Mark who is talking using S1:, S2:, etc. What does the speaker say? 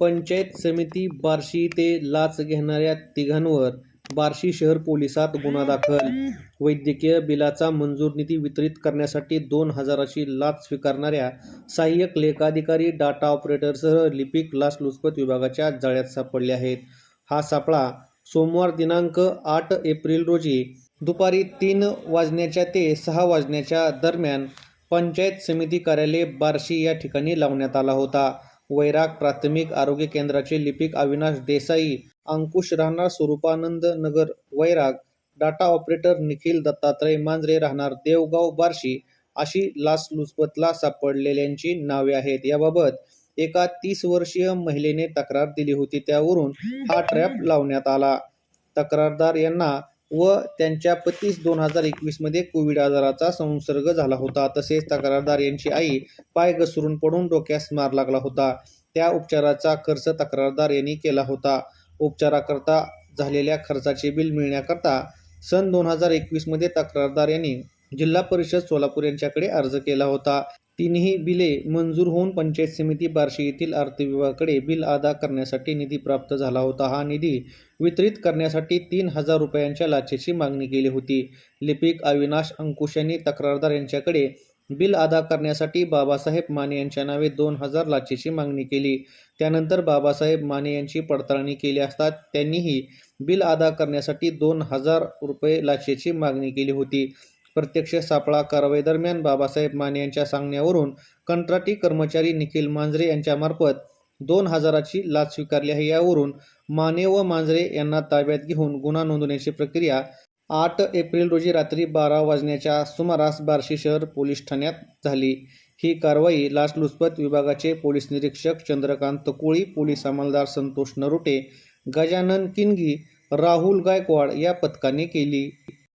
S1: पंचायत समिती बार्शी ते लाच घेणाऱ्या तिघांवर बार्शी शहर पोलिसात गुन्हा दाखल. वैद्यकीय बिलाचा मंजूर निधी वितरित करण्यासाठी दोन हजाराची लाच स्वीकारणाऱ्या सहाय्यक लेखाधिकारी डाटा ऑपरेटरसह लिपिक लाचलुचपत विभागाच्या जाळ्यात सापडले आहेत. हा सापळा सोमवार दिनांक आठ एप्रिल रोजी दुपारी तीन वाजण्याच्या ते सहा वाजण्याच्या दरम्यान पंचायत समिती कार्यालय बार्शी या ठिकाणी लावण्यात आला होता. वैराग प्राथमिक आरोग्य केंद्राचे लिपिक अविनाश देसाई अंकुश राहणार स्वरूपानंद नगर वैराग डाटा ऑपरेटर निखिल दत्तात्रय मांजरे राहणार देवगाव बार्शी अशी लाचलुचपतला सापडलेल्यांची नावे आहेत. याबाबत एका तीस वर्षीय महिलेने तक्रार दिली होती. त्यावरून हा ट्रॅप लावण्यात आला. तक्रारदार यांना व त्यांच्या पतीस दोन हजार एकवीसमध्ये कोविड आजाराचा संसर्ग झाला होता. तसेच तक्रारदार यांची आई पाय घसरून पडून डोक्यास मार लागला होता. त्या उपचाराचा खर्च तक्रारदार यांनी केला होता. उपचाराकरता झालेल्या खर्चाचे बिल मिळण्याकरता सन दोन हजार एकवीसमध्ये तक्रारदार यांनी जिल्हा परिषद सोलापूर यांच्याकडे अर्ज केला होता. तिन्ही बिले मंजूर होऊन पंचायत समिती बार्शी येथील अर्थविभागाकडे बिल अदा करण्यासाठी निधी प्राप्त झाला होता. हा निधी वितरित करण्यासाठी तीन हजार रुपयांच्या लाचेची मागणी केली होती. लिपिक अविनाश अंकुश यांनी तक्रारदार यांच्याकडे बिल अदा करण्यासाठी बाबासाहेब माने यांच्या नावे दोन हजार लाचेची मागणी केली. त्यानंतर बाबासाहेब माने यांची पडताळणी केली असता त्यांनीही बिल अदा करण्यासाठी दोन हजार रुपये लाचेची मागणी केली होती. प्रत्यक्ष सापळा कारवाईदरम्यान बाबासाहेब माने यांच्या सांगण्यावरून कंत्राटी कर्मचारी निखिल मांजरे यांच्यामार्फत दोन हजाराची लाच स्वीकारली आहे. यावरून माने व मांजरे यांना ताब्यात घेऊन गुन्हा नोंदवण्याची प्रक्रिया आठ एप्रिल रोजी रात्री बारा वाजण्याच्या सुमारास बार्शी शहर पोलीस ठाण्यात झाली. ही कारवाई लाचलुचपत विभागाचे पोलीस निरीक्षक चंद्रकांत कोळी पोलीस अंमलदार संतोष नरुटे गजानन किनगी राहुल गायकवाड या पथकाने केली.